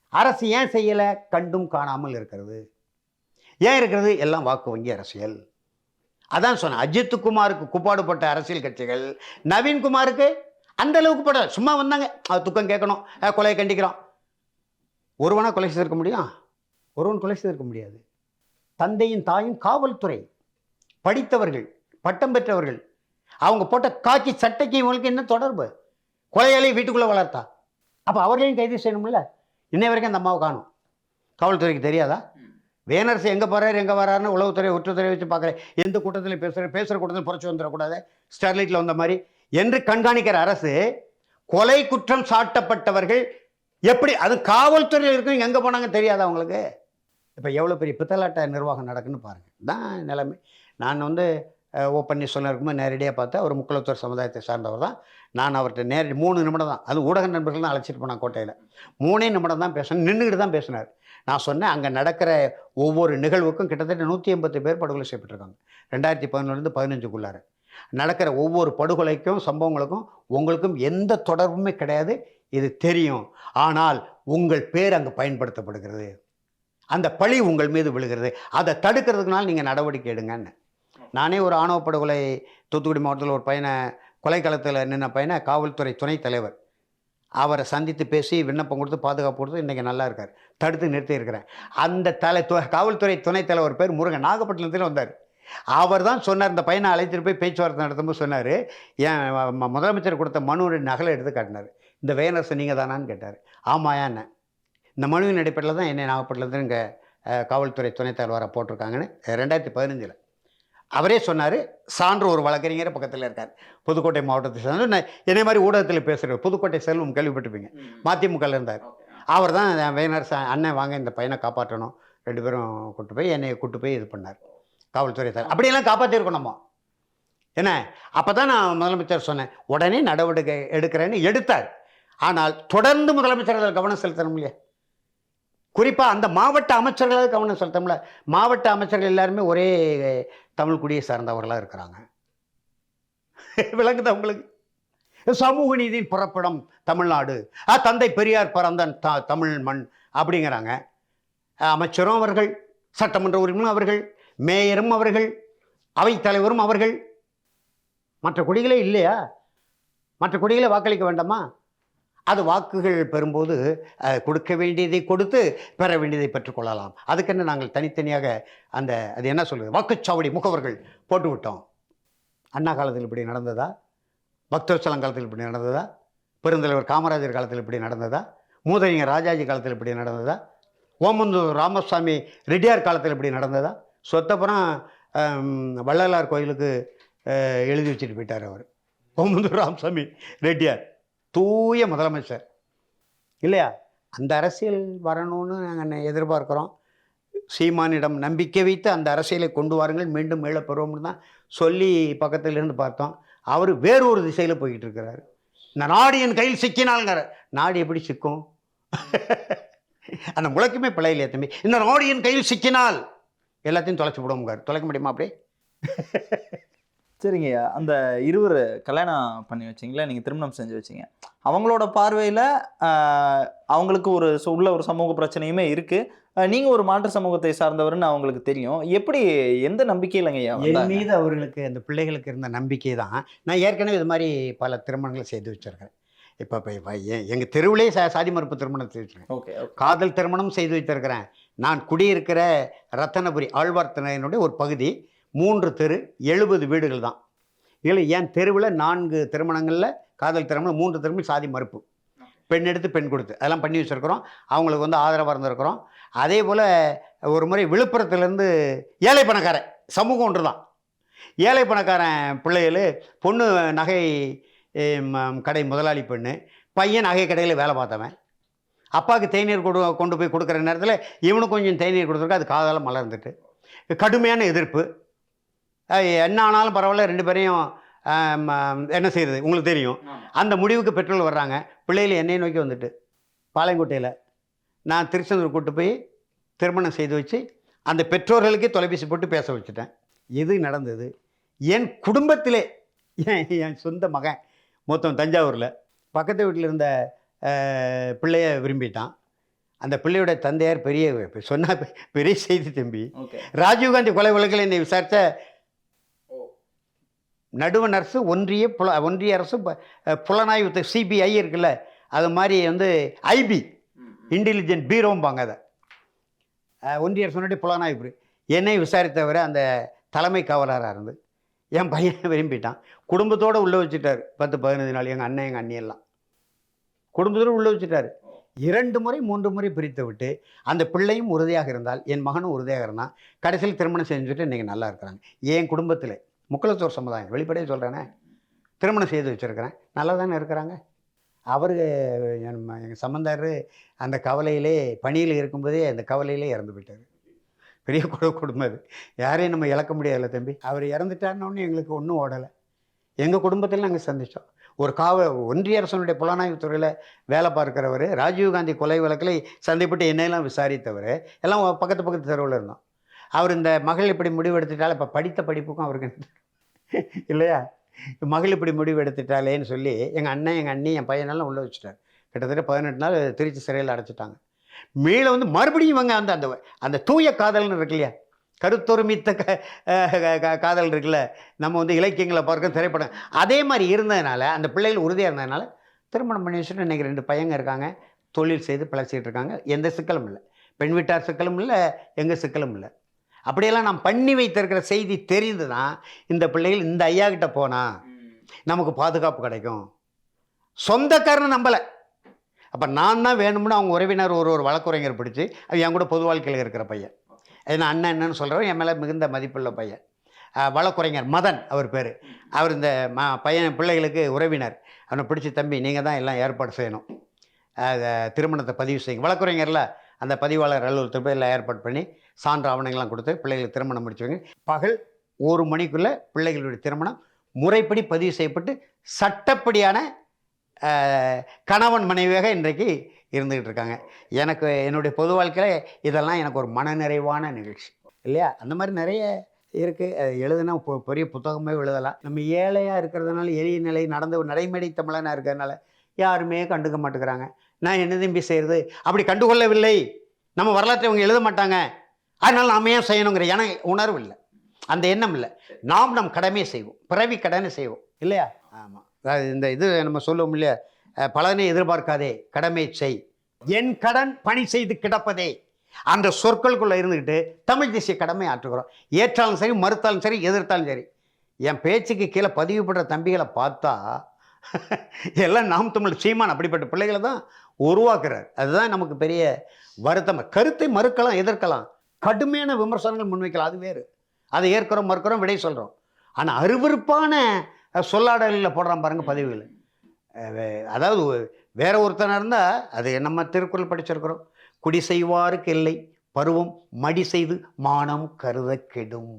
Speaker 3: அரசு ஏன் செய்யலை? கண்டும் காணாமல் இருக்கிறது. ஏன் இருக்கிறது? எல்லாம் வாக்கு வங்கி அரசியல். அதான் சொன்னேன். அஜித்குமாருக்கு குப்பாடுபட்ட அரசியல் கட்சிகள் நவீன்குமாருக்கு அந்த அளவுக்கு பட சும்மா வந்தாங்க. அது துக்கம் கேட்கணும். கொலையை கண்டிக்கிறோம். ஒருவனா கொலை செய்திருக்க முடியும்? ஒருவன் கொலை செய்திருக்க முடியாது. தந்தையும் தாயும் காவல்துறை. படித்தவர்கள் பட்டம் பெற்றவர்கள். அவங்க போட்ட காக்கி சட்டைக்கு இவங்களுக்கு என்ன தொடர்பு? கொலையாளி வீட்டுக்குள்ளே வளர்த்தா. அப்போ அவர்களையும் கைது செய்யணும்ல? இன்னை வரைக்கும் அந்த அம்மாவை காணும். காவல்துறைக்கு தெரியாதா? வேனரசு எங்கே போகிறாரு எங்கே வராருன்னு உளவுத்துறை உற்றுத்துறை வச்சு பார்க்குறேன் எந்த கூட்டத்தில் பேசுகிற பேசுகிற கூட்டத்தில் புரட்சி வந்துடக்கூடாது. ஸ்டெர்லைட்டில் வந்த மாதிரி. என்று கண்காணிக்கிற அரசு கொலை குற்றம் சாட்டப்பட்டவர்கள் எப்படி அது காவல்துறையில் இருக்கும் எங்கே போனாங்க தெரியாதா அவங்களுக்கு இப்போ எவ்வளோ பெரிய பித்தலாட்ட நிர்வாகம் நடக்குன்னு பாருங்கள் தான் நிலைமை. நான் வந்து ஓ பன்னீர்செல்வம் இருக்கும்போது நேரடியாக பார்த்தா ஒரு முக்குளத்தூர் சமுதாயத்தை சார்ந்தவர் தான். நான் அவர்கிட்ட நேரடி மூணு நிமிடம் தான். அது ஊடக நண்பர்கள் தான் அழைச்சிட்டு போனான் கோட்டையில். மூணே நிமிடம் தான் பேசினேன் நின்றுக்கிட்டு தான் பேசினார். நான் சொன்னேன் அங்கே நடக்கிற ஒவ்வொரு நிகழ்வுக்கும் கிட்டத்தட்ட நூற்றி எண்பது பேர் படுகொலை செய்யப்பட்டிருக்காங்க. ரெண்டாயிரத்தி பதினொன்றுலேருந்து பதினஞ்சுக்குள்ளார. நடக்கிற ஒவ்வொரு படுகொலைக்கும் சம்பவங்களுக்கும் உங்களுக்கும் எந்த தொடர்புமே கிடையாது. இது தெரியும். ஆனால் உங்கள் பேர் அங்கே பயன்படுத்தப்படுகிறது. அந்த பழி உங்கள் மீது விழுகிறது. அதை தடுக்கிறதுக்குனால நீங்கள் நடவடிக்கை எடுங்கன்னு. நானே ஒரு ஆணவ படுகொலை தூத்துக்குடி மாவட்டத்தில் ஒரு பையனை கொலைக்களத்தில் நின்ன பையனை காவல்துறை துணைத் தலைவர் அவரை சந்தித்து பேசி விண்ணப்பம் கொடுத்து பாதுகாப்பு கொடுத்து இன்றைக்கி நல்லா இருக்கார். தடுத்து நிறுத்தி இருக்கிறேன். அந்த தலை து- காவல்துறை துணைத் தலைவர் பேர் முருகன். நாகப்பட்டினத்தில் வந்தார். அவர் தான் சொன்னார் இந்த பையனை அழைத்துட்டு போய் பேச்சுவார்த்தை நடத்தும்போது சொன்னார் ஏன் முதலமைச்சர் கொடுத்த மனுவின் நகலை எடுத்து காட்டினார். இந்த வேனரசு நீங்கள் தானான்னு கேட்டார். ஆமாயா என்ன? இந்த மனுவின் அடிப்படையில் தான் என்னை நாகப்பட்டினத்தில் இங்கே காவல்துறை துணைத் தலைவராக போட்டிருக்காங்கன்னு ரெண்டாயிரத்தி பதினஞ்சில். அவரே சொன்னார் சான்று ஒரு வழக்கறிஞர் பக்கத்தில் இருக்கார். புதுக்கோட்டை மாவட்டத்தை சேர்ந்து என்னை மாதிரி ஊடகத்தில் பேசுகிறேன் புதுக்கோட்டை செல்வம் கேள்விப்பட்டிருப்பீங்க. மதிமுகவில் இருந்தார். அவர் தான் வேணர் அண்ணன் வாங்க இந்த பையனை காப்பாற்றணும். ரெண்டு பேரும் கூட்டு போய் என்னை கூட்டு போய் இது பண்ணார். காவல்துறை தலைவர் அப்படியெல்லாம் காப்பாற்றிருக்கோம் நம்ம. என்ன? அப்போ தான் நான் முதலமைச்சர் சொன்னேன் உடனே நடவடிக்கை எடுக்கிறேன்னு எடுத்தார். ஆனால் தொடர்ந்து முதலமைச்சர் அதில் கவனம் செலுத்தணும் இல்லையா? குறிப்பாக அந்த மாவட்ட அமைச்சர்களாக கவனம் செலுத்தமில்ல மாவட்ட அமைச்சர்கள் எல்லாருமே ஒரே தமிழ் குடியை சார்ந்தவர்களாக இருக்கிறாங்க. விளங்குதா உங்களுக்கு? சமூக நீதியின் புறப்படம் தமிழ்நாடு. ஆ, தந்தை பெரியார் பிறந்த த தமிழ் மண் அப்படிங்கிறாங்க. அமைச்சரும் அவர்கள் சட்டமன்ற உறுப்பினரும் அவர்கள் மேயரும் அவர்கள் அவைத்தலைவரும் அவர்கள். மற்ற குடிகளே இல்லையா? மற்ற குடிகளை வாக்களிக்க வேண்டாமா? அது வாக்குகள் பெறும்போது கொடுக்க வேண்டியதை கொடுத்து பெற வேண்டியதை பெற்றுக்கொள்ளலாம். அதுக்கென்ன நாங்கள் தனித்தனியாக அந்த அது என்ன சொல்கிறது வாக்குச்சாவடி முகவர்கள் போட்டு விட்டோம் அண்ணா காலத்தில் இப்படி நடந்ததா? பக்தோச்சலம் காலத்தில் இப்படி நடந்ததா? பெருந்தலைவர் காமராஜர் காலத்தில் இப்படி நடந்ததா? மூதறிஞர் ராஜாஜி காலத்தில் இப்படி நடந்ததா? ஓமந்தூர் ராமசாமி ரெட்டியார் காலத்தில் இப்படி நடந்ததா? சொத்தப்புறம் வள்ளலார் கோயிலுக்கு எழுதி வச்சுட்டு போயிட்டார் அவர். ஓமந்தூர் ராமசாமி ரெட்டியார். தூய முதலமைச்சர். இல்லையா? அந்த அரசியல் வரணும்னு நாங்கள் எதிர்பார்க்குறோம். சீமானிடம் நம்பிக்கை வைத்து அந்த அரசியலை கொண்டு வாருங்கள் மீண்டும் மீளப் பெறுவோம்னு தான் சொல்லி பக்கத்துல இருந்து பார்த்தோம். அவர் வேறு ஒரு திசையில் போய்கிட்டு இருக்கிறாரு இந்த நாடு என் கையில் சிக்கினாலுங்கிற நாடு எப்படி சிக்கும்? அந்த முளைக்குமே பிழை தம்பி. இந்த நாடு என் கையில் சிக்கினால் எல்லாத்தையும் தொலைச்சி விடுவோங்கார் தொலைக்க முடியுமா அப்படியே?
Speaker 2: சரிங்க. அந்த இருவர் கல்யாணம் பண்ணி வச்சிங்களா நீங்கள் திருமணம் செஞ்சு வச்சீங்க. அவங்களோட பார்வையில் அவங்களுக்கு ஒரு உள்ள ஒரு சமூக பிரச்சனையுமே இருக்குது நீங்கள் ஒரு மாற்று சமூகத்தை சார்ந்தவர்னு அவங்களுக்கு தெரியும். எப்படி எந்த நம்பிக்கையிலங்க ஐயா
Speaker 3: என்? மீது அவர்களுக்கு அந்த பிள்ளைகளுக்கு இருந்த நம்பிக்கை தான். நான் ஏற்கனவே இது மாதிரி பல திருமணங்களை செய்து வச்சிருக்கிறேன் இப்போ இப்போ எங்கள் தெருவிலே சா சாதி மறுப்பு திருமணம் செய்து வச்சிருக்கேன்.
Speaker 2: Okay okay.
Speaker 3: காதல் திருமணம் செய்து வைத்திருக்கிறேன் நான் குடியிருக்கிற ரத்தனபுரி ஆழ்வார்த்தனையினுடைய ஒரு பகுதி. மூன்று தெரு எழுபது வீடுகள் தான். இதில் என் தெருவில் நான்கு திருமணங்களில் காதல் திருமணம் மூன்று திருமணம் சாதி மறுப்பு. பெண் எடுத்து பெண் கொடுத்து. அதெல்லாம் பண்ணி வச்சுருக்கிறோம். அவங்களுக்கு வந்து ஆதரவாக இருந்திருக்கிறோம். அதே போல் ஒரு முறை விழுப்புரத்துலேருந்து ஏழை பணக்காரன் சமூகம் ஒன்று தான். ஏழை பணக்காரன் பிள்ளைகள் பொண்ணு நகை கடை முதலாளி பெண்ணு பையன் நகை கடையில் வேலை பார்த்தவன். அப்பாவுக்கு தேநீர் கொடு கொண்டு போய் கொடுக்குற நேரத்தில் இவனுக்கு கொஞ்சம் தேநீர் கொடுத்துருக்கு அது காதலாக மலர்ந்துட்டு. கடுமையான எதிர்ப்பு. என்ன ஆனாலும் பரவாயில்ல ரெண்டு பேரையும் என்ன செய்கிறது உங்களுக்கு தெரியும். அந்த முடிவுக்கு பெற்றோர்கள் வர்றாங்க. பிள்ளைகள் என்னை நோக்கி வந்துட்டு பாளையங்கோட்டையில் நான் திருச்செந்தூர் கூட்டு போய் திருமணம் செய்து வச்சு அந்த பெற்றோர்களுக்கே தொலைபேசி போட்டு பேச வச்சுட்டேன். இது நடந்தது? என் குடும்பத்திலே என் சொந்த மகன் மொத்தம் தஞ்சாவூரில் பக்கத்து வீட்டில் இருந்த பிள்ளைய விரும்பிட்டான். அந்த பிள்ளையோட தந்தையார் பெரிய சொன்னா பெரிய செய்தி தம்பி. ராஜீவ்காந்தி கொலை வழக்கில் என்னை விசாரித்த நடுவண் அரசு ஒன்றிய புல ஒன்றிய அரசு புலனாய்வு சிபிஐ இருக்குல்ல அது மாதிரி வந்து ஐபி இன்டெலிஜென்ட் பீரோம்பாங்க அதை. ஒன்றிய அரசனுடைய புலனாய்வு. என்னை விசாரித்தவரை அந்த தலைமை காவலராக இருந்து. என் பையனை விரும்பிட்டான். குடும்பத்தோடு உள்ளே வச்சுட்டார். பத்து பதினஞ்சு நாள் எங்கள் அண்ணன் எங்கள் அண்ணியெல்லாம். குடும்பத்தோடு உள்ளே வச்சுட்டாரு. இரண்டு முறை மூன்று முறை பிரித்து விட்டு அந்த பிள்ளையும் உறுதியாக இருந்தால் என் மகனும் உறுதியாக இருந்தான். கடைசியில் திருமணம் செஞ்சுட்டு இன்றைக்கி நல்லா இருக்கிறாங்க. என் குடும்பத்தில். முக்கலத்தூர் சமுதாயம் வெளிப்படையே சொல்கிறேனே திருமணம் செய்து வச்சுருக்கிறேன். நல்லா தானே இருக்கிறாங்க? அவர் எங்கள் சம்பந்தார் அந்த கவலையிலே பணியில் இருக்கும்போதே அந்த கவலையிலே இறந்து போயிட்டார். பெரிய குடும்பம் அது. யாரையும் நம்ம இழக்க முடியாதுல்ல தம்பி. அவர் இறந்துட்டாருன்னொன்னே எங்களுக்கு ஒன்றும் ஓடலை. எங்கள் குடும்பத்தில் நாங்கள் சந்தித்தோம் ஒரு காவ ஒன்றிய அரசனுடைய புலனாய்வு துறையில் வேலை பார்க்குறவர் ராஜீவ்காந்தி கொலை வழக்கில் சந்தைப்பட்டு என்னையெல்லாம் விசாரித்தவர் எல்லாம் பக்கத்து பக்கத்து தெருவில் இருந்தோம். அவர் இந்த மகள் இப்படி முடிவு எடுத்துட்டால் இப்போ படித்த படிப்புக்கும் அவருக்கு இல்லையா? மகள் இப்படி முடிவு எடுத்துட்டாலேன்னு சொல்லி எங்கள் அண்ணன் எங்கள் அண்ணி என் பையனெல்லாம் உள்ளே வச்சுட்டார். கிட்டத்தட்ட பதினெட்டு நாள் திருச்சி சிறையில் அடைச்சிட்டாங்க. மீள வந்து மறுபடியும் இவங்க அந்த அந்த அந்த தூய காதல்னு இருக்கு இல்லையா? கருத்தொருமித்த க காதல் இருக்குல்ல? நம்ம வந்து இலக்கியங்களை பார்க்க திரைப்படம். அதே மாதிரி இருந்ததுனால அந்த பிள்ளைகள் உறுதியாக இருந்ததுனால திருமணம் பண்ணி வச்சுட்டு இன்றைக்கி ரெண்டு பையங்க இருக்காங்க. தொழில் செய்து பிழைச்சிட்டு இருக்காங்க. எந்த சிக்கலும் இல்லை. பெண் வீட்டார் சிக்கலும் இல்லை எங்கள் சிக்கலும் இல்லை. அப்படியெல்லாம் நான் பண்ணி வைத்திருக்கிற செய்தி தெரிந்து தான் இந்த பிள்ளைகள் இந்த ஐயா கிட்ட போனால் நமக்கு பாதுகாப்பு கிடைக்கும். சொந்தக்காரன் நம்பலை. அப்போ நான் தான் வேணும்னு அவங்க உறவினர் ஒரு ஒரு வழக்குரைஞர் பிடிச்சி அது என் கூட பொது வாழ்க்கையில் இருக்கிற பையன். அது நான் அண்ணன் என்னன்னு சொல்கிறேன் என் மேலே மிகுந்த மதிப்புள்ள பையன். வழக்குரைஞர் மதன் அவர் பேர். அவர் இந்த ம பையன் பிள்ளைகளுக்கு உறவினர். அவனை பிடிச்சி தம்பி நீங்கள் தான் எல்லாம் ஏற்பாடு செய்யணும். அதை திருமணத்தை பதிவு செய்யுங்க. வழக்குரைஞரில் அந்த பதிவாளர் அலுவலகத்தில் போய் எல்லாம் ஏற்பாடு பண்ணி சான்று ஆவணங்கள்லாம் கொடுத்து பிள்ளைகளுக்கு திருமணம் முடிச்சு வைங்க. பகல் ஒரு மணிக்குள்ளே பிள்ளைகளுடைய திருமணம். முறைப்படி பதிவு செய்யப்பட்டு சட்டப்படியான கணவன் மனைவியாக இன்றைக்கு இருந்துக்கிட்டு இருக்காங்க. எனக்கு என்னுடைய பொது வாழ்க்கையில் இதெல்லாம் எனக்கு ஒரு மனநிறைவான நிகழ்ச்சி. இல்லையா? அந்த மாதிரி நிறைய இருக்குது எழுதுனா இப்போ பெரிய புத்தகமே எழுதலாம். நம்ம ஏழையாக இருக்கிறதுனால எளிய நிலை நடந்து ஒரு நடைமேடை தமிழனாக இருக்கிறதுனால யாருமே கண்டுக்க மாட்டேங்கிறாங்க. நான் என்ன தம்பி செய்கிறது அப்படி கண்டுகொள்ளவில்லை. நம்ம வரலாற்றை அவங்க எழுத மாட்டாங்க. அதனால் நாம ஏன் செய்யணுங்கிற என உணர்வு இல்லை. அந்த எண்ணம் இல்லை. நாம் நம் கடமையை செய்வோம். பிறவி கடனை செய்வோம். இல்லையா? ஆமாம் இந்த இது நம்ம சொல்லுவோம் இல்லையா? பலனை எதிர்பார்க்காதே கடமை செய். என் கடன் பணி செய்து கிடப்பதே. அந்த சொற்களுக்குள்ளே இருந்துக்கிட்டு தமிழ் தேசிய கடமை ஆற்றுகிறோம். ஏற்றாலும் சரி மறுத்தாலும் சரி எதிர்த்தாலும் சரி. என் பேச்சுக்கு கீழே பதிவு பண்ணுற தம்பிகளை பார்த்தா எல்லாம் நாம் தமிழ் சீமான் அப்படிப்பட்ட பிள்ளைகளை தான் உருவாக்குறார். அதுதான் நமக்கு பெரிய வருத்தம். கருத்தை மறுக்கலாம் எதிர்க்கலாம். கடுமையான விமர்சனங்கள் முன்வைக்கலாம் அது வேறு. அதை ஏற்கிறோம் மறுக்கிறோம் விடை சொல்கிறோம் ஆனால் அருவருப்பான அஹ், சொல்லாடலில் போடுறான் பாருங்க பதிவுகள். வே- அதாவது வேற ஒருத்தனாக இருந்தால் அது நம்ம திருக்குறள் படிச்சிருக்கிறோம். குடி செய்வாருக்கு இல்லை பருவம் மடி செய்து மானம் கருத கெடும்.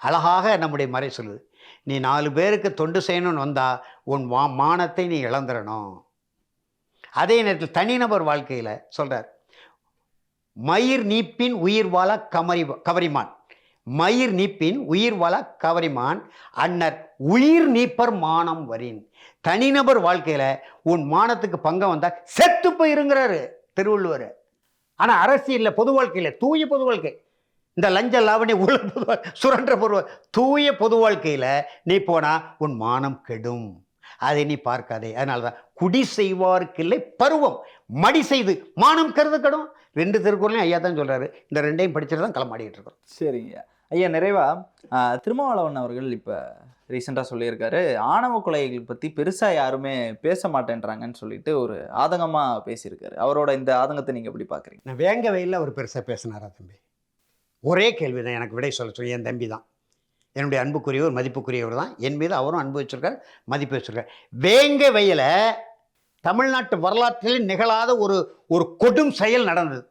Speaker 3: அழகாக நம்முடைய மறை சொல்லுது. நீ நாலு பேருக்கு தொண்டு செய்யணும்னு வந்தா உன் மா மானத்தை நீ இழந்துடணும் அதே நேரத்தில் தனிநபர் வாழ்க்கையில் சொல்றார் மயிர் நீப்பின் உயிர் வாழ கமரி கவரிமான். மயிர் நீப்பின் உயிர் வாழ கவரிமான். அன்னர் உயிர் நீப்பர் மானம் வரின். தனிநபர் வாழ்க்கையில் உன் மானத்துக்கு பங்கம் வந்தால் செத்து போயிருங்கிறாரு திருவள்ளுவர். ஆனால் அரசியலில் பொது வாழ்க்கையில் தூய பொது வாழ்க்கை. இந்த லஞ்ச லாவணி உள்ள பொது வாழ்- சுரண்ட தூய பொது வாழ்க்கையில் நீ போனா உன் மானம் கெடும். அதை நீ பார்க்காதே. அதனால தான் குடி செய்வார்க்கில்லை பருவம். மடி செய்து மானம் கருது கெடும் ரெண்டு திருக்குறளையும் ஐயா தான் சொல்றாரு. இந்த ரெண்டையும் படிச்சுட்டு தான் களமாடிட்டு இருக்கோம்
Speaker 2: சரிங்க. ஐயா நிறைவா திருமாவளவன் அவர்கள் இப்போ ரீசெண்டாக சொல்லியிருக்காரு ஆணவ கொலைகள் பற்றி பெருசாக யாருமே பேச மாட்டேன்றாங்கன்னு சொல்லிட்டு ஒரு ஆதங்கமாக பேசியிருக்காரு. அவரோட இந்த ஆதங்கத்தை நீங்கள் எப்படி பார்க்குறீங்க
Speaker 3: நான் வேங்க வெயிலில் அவர் பெருசாக பேசினாரா தம்பி? ஒரே கேள்வி தான் எனக்கு விடை சொல்ல சொல்லி. என் தம்பி தான். என்னுடைய அன்புக்குரியவர் மதிப்புக்குரியவர் தான். என் மீது அவரும் அன்பு வச்சிருக்கார் மதிப்பு வச்சிருக்கார். வேங்க வெயில தமிழ்நாட்டு வரலாற்றில் நிகழாத ஒரு ஒரு கொடும் செயல் நடந்தது.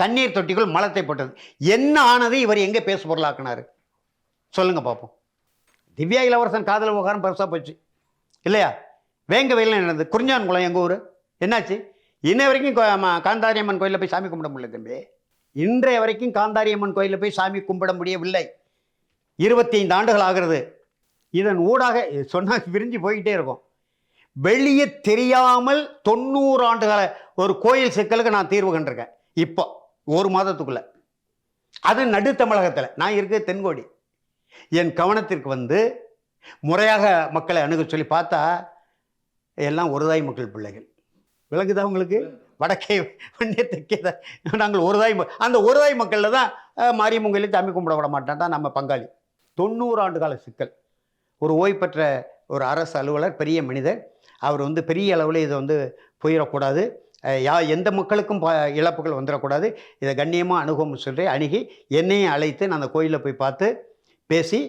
Speaker 3: தண்ணீர் தொட்டிக்குள் மலத்தை போட்டது. என்ன ஆனது? இவர் எங்கே பேசு பொருளாக்குனாரு? சொல்லுங்க பார்ப்போம் திவ்யா இளவரசன் காதல் விவகாரம் பெருசாக போச்சு. இல்லையா? வேங்க வெயிலில் நடந்தது. குறிஞ்சான்குளம் எங்கள் ஊர்? என்னாச்சு? இன்ன வரைக்கும் காந்தாரியம்மன் கோயிலில் போய் சாமி கும்பிட முடியல தம்பி. இன்றைய வரைக்கும் காந்தாரியம்மன் கோயிலில் போய் சாமி கும்பிட முடியவில்லை. இருபத்தி ஐந்து ஆண்டுகள் ஆகிறது. இதன் ஊடாக சொன்னால் விரிஞ்சு போய்கிட்டே இருக்கும். வெளியே தெரியாமல் தொண்ணூறு ஆண்டுகால ஒரு கோயில் சிக்கலுக்கு நான் தீர்வு கண்டிருக்கேன். இப்போ ஒரு மாதத்துக்குள்ள. அது நடு தமிழகத்தில். நான் இருக்க தென்கோடி. என் கவனத்திற்கு வந்து முறையாக மக்களை அணுக சொல்லி பார்த்தா எல்லாம் ஒருதாய் மக்கள் பிள்ளைகள். விளங்குதா உங்களுக்கு? வடக்கே வண்டிய தெற்கே நாங்கள் ஒருதாய் அந்த ஒருதாய் மக்களில் தான் அஹ், தம்பி கும்பிட விட மாட்டான். தான் நம்ம பங்காளி. தொண்ணூறு ஆண்டு கால சிக்கல். ஒரு ஓய்வு பெற்ற ஒரு அரசு அலுவலர் பெரிய மனிதர் அவர் வந்து பெரிய அளவில் இதை வந்து போயிடக்கூடாது. யா எந்த மக்களுக்கும் ப இழப்புகள் வந்துடக்கூடாது. இதை கண்ணியமாக அணுகும்னு சொல்லி அணுகி என்னையும் அழைத்து நான் அந்த கோயிலில் போய் பார்த்து பேசி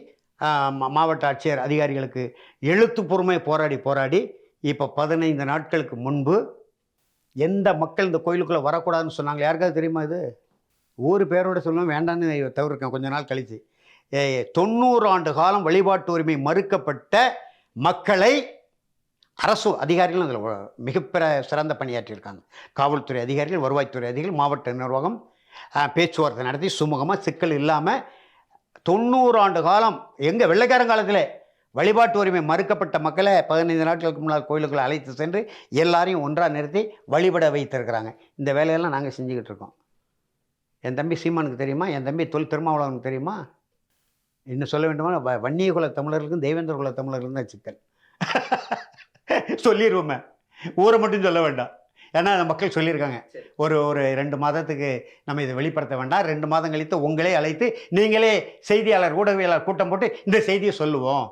Speaker 3: மா- மாவட்ட ஆட்சியர் அதிகாரிகளுக்கு எழுத்துப்பூர்வமாக போராடி போராடி இப்போ பதினைந்து நாட்களுக்கு முன்பு எந்த மக்கள் இந்த கோயிலுக்குள்ளே வரக்கூடாதுன்னு சொன்னாங்க. யாருக்காவது தெரியுமா இது? ஊர் பேரோட சொல்லணும் வேண்டான்னு தவிர்க்கேன் கொஞ்ச நாள் கழித்து தொண்ணூறு ஆண்டு காலம் வழிபாட்டு உரிமை மறுக்கப்பட்ட மக்களை அரசு அதிகாரிகளும் அதில் மிகப்பெரிய சிறந்த பணியாற்றியிருக்காங்க. காவல்துறை அதிகாரிகள் வருவாய்த்துறை அதிகாரிகள் மாவட்ட நிர்வாகம் பேச்சுவார்த்தை நடத்தி சுமூகமாக சிக்கல் இல்லாமல் தொண்ணூறு ஆண்டு காலம் எங்கள் வெள்ளைக்காரன் காலத்தில் வழிபாட்டு உரிமை மறுக்கப்பட்ட மக்களை பதினைந்து நாட்களுக்கு முன்னால் கோயிலுக்குள்ளே அழைத்து சென்று எல்லாரையும் ஒன்றாக நிறுத்தி வழிபட வைத்திருக்கிறாங்க. இந்த வேலையெல்லாம் நாங்கள் செஞ்சுக்கிட்டு இருக்கோம். என் தம்பி சீமானுக்கு தெரியுமா? என் தம்பி தொல் திருமாவளவனுக்கு தெரியுமா? இன்னும் சொல்ல வேண்டுமா வ- வன்னிய குல தமிழர்களுக்கும் தெய்வேந்திர குல தமிழர்களுக்கும் தான் சிக்கல். சொல்லிடுவோமே ஊரை மட்டும் சொல்ல வேண்டாம். ஏன்னா மக்கள் சொல்லியிருக்காங்க. ஒரு ஒரு ரெண்டு மாதத்துக்கு நம்ம இதை வெளிப்படுத்த வேண்டாம். ரெண்டு மாதம் கழித்து உங்களே அழைத்து நீங்களே செய்தியாளர் ஊடகவியலாளர் கூட்டம் போட்டு இந்த செய்தியை சொல்லுவோம்.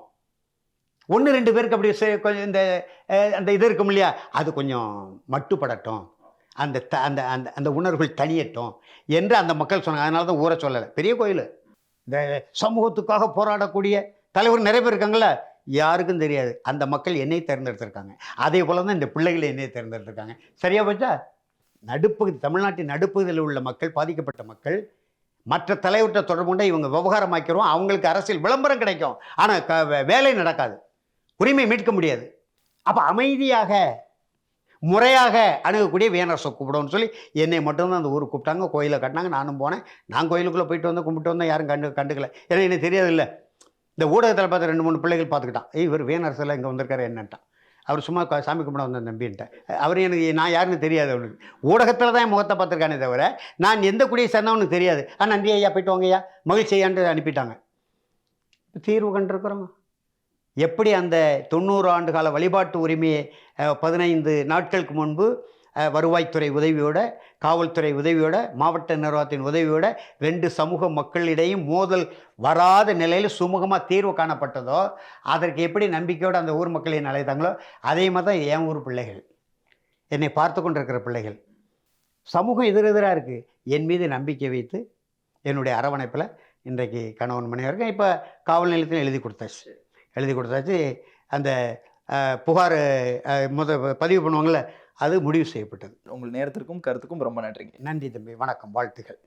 Speaker 3: ஒன்று ரெண்டு பேருக்கு அப்படி கொஞ்சம் இந்த அந்த இது இருக்கும் இல்லையா? அது கொஞ்சம் மட்டுப்படட்டும். அந்த த அந்த அந்த அந்த உணர்வுகள் தனியட்டும் என்று அந்த மக்கள் சொன்னாங்க. அதனால தான் ஊரை சொல்லலை. பெரிய கோயில். இந்த சமூகத்துக்காக போராடக்கூடிய தலைவர் நிறைய பேர் இருக்காங்கல்ல. யாருக்கும் தெரியாது. அந்த மக்கள் என்னை தேர்ந்தெடுத்திருக்காங்க. அதே போல தான் இந்த பிள்ளைகளை என்னை தேர்ந்தெடுத்திருக்காங்க. சரியா போச்சா? நடுப்பகுதி தமிழ்நாட்டின் நடுப்பகுதியில் உள்ள மக்கள் பாதிக்கப்பட்ட மக்கள் மற்ற தலைவர்கிட்ட தொடர்பு கொண்டு இவங்க விவகாரமாக்கிறோம். அவங்களுக்கு அரசியல் விளம்பரம் கிடைக்கும். ஆனால் க வே- வேலை நடக்காது. உரிமை மீட்க முடியாது. அப்போ அமைதியாக முறையாக அணுகக்கூடிய வீணரசை கூப்பிடுவோம்னு சொல்லி என்னை மட்டும்தான் அந்த ஊருக்கு கூப்பிட்டாங்க. கோயிலை கட்டினாங்க. நானும் போனேன். நான் கோயிலுக்குள்ளே போயிட்டு வந்து கும்பிட்டு வந்தேன். யாரும் கண்டு கண்டுக்கல. ஏன்னா எனக்கு தெரியாது இல்லை இந்த ஊடகத்தில் பார்த்து ரெண்டு மூணு பிள்ளைகள் பார்த்துக்கிட்டான். ஏய் இவர் வேணரசில் இங்கே வந்திருக்காரு என்னன்ட்டான். அவர் சும்மா சாமி கும்பிட வந்த நம்பின்ட்டேன் அவர் எனக்கு நான் யாருன்னு தெரியாது அவனுக்கு ஊடகத்தில் தான் என் முகத்தை பார்த்துருக்கானே தவிர நான் எந்த குடியை சேர்ந்தவனுக்கு தெரியாது. ஆ நன்றி ஐயா போயிட்டு வாங்க ஐயா. மகிழ்ச்சி அனுப்பிட்டாங்க. தீர்வு கண்டிருக்கிறோம். எப்படி அந்த தொண்ணூறு ஆண்டு கால வழிபாட்டு உரிமையை பதினைந்து நாட்களுக்கு முன்பு வருவாய்த்துறை உதவியோட காவல்துறை உதவியோட மாவட்ட நிர்வாகத்தின் உதவியோட ரெண்டு சமூக மக்களிடையும் மோதல் வராத நிலையில் சுமூகமாக தீர்வு காணப்பட்டதோ அதற்கு எப்படி நம்பிக்கையோடு அந்த ஊர் மக்கள் அழைத்தாங்களோ அதே மாதிரி தான் என் ஊர் பிள்ளைகள். என்னை பார்த்து கொண்டிருக்கிற பிள்ளைகள். சமூகம் எதிரெதிராக இருக்குது என் மீது நம்பிக்கை வைத்து என்னுடைய அரவணைப்பில் இன்றைக்கு கணவன் மணி வரைக்கும் இப்போ காவல் நிலையத்தில் எழுதி கொடுத்தாச்சு. எழுதி கொடுத்தாச்சு. அந்த புகார் முத பதிவு பண்ணுவாங்கள்ல அது முடிவு செய்யப்பட்டது.
Speaker 2: உங்கள் நேரத்திற்கும் கருத்துக்கும் ரொம்ப நன்றிங்க.
Speaker 3: நன்றி தம்பி. வணக்கம். வாழ்த்துக்கள்.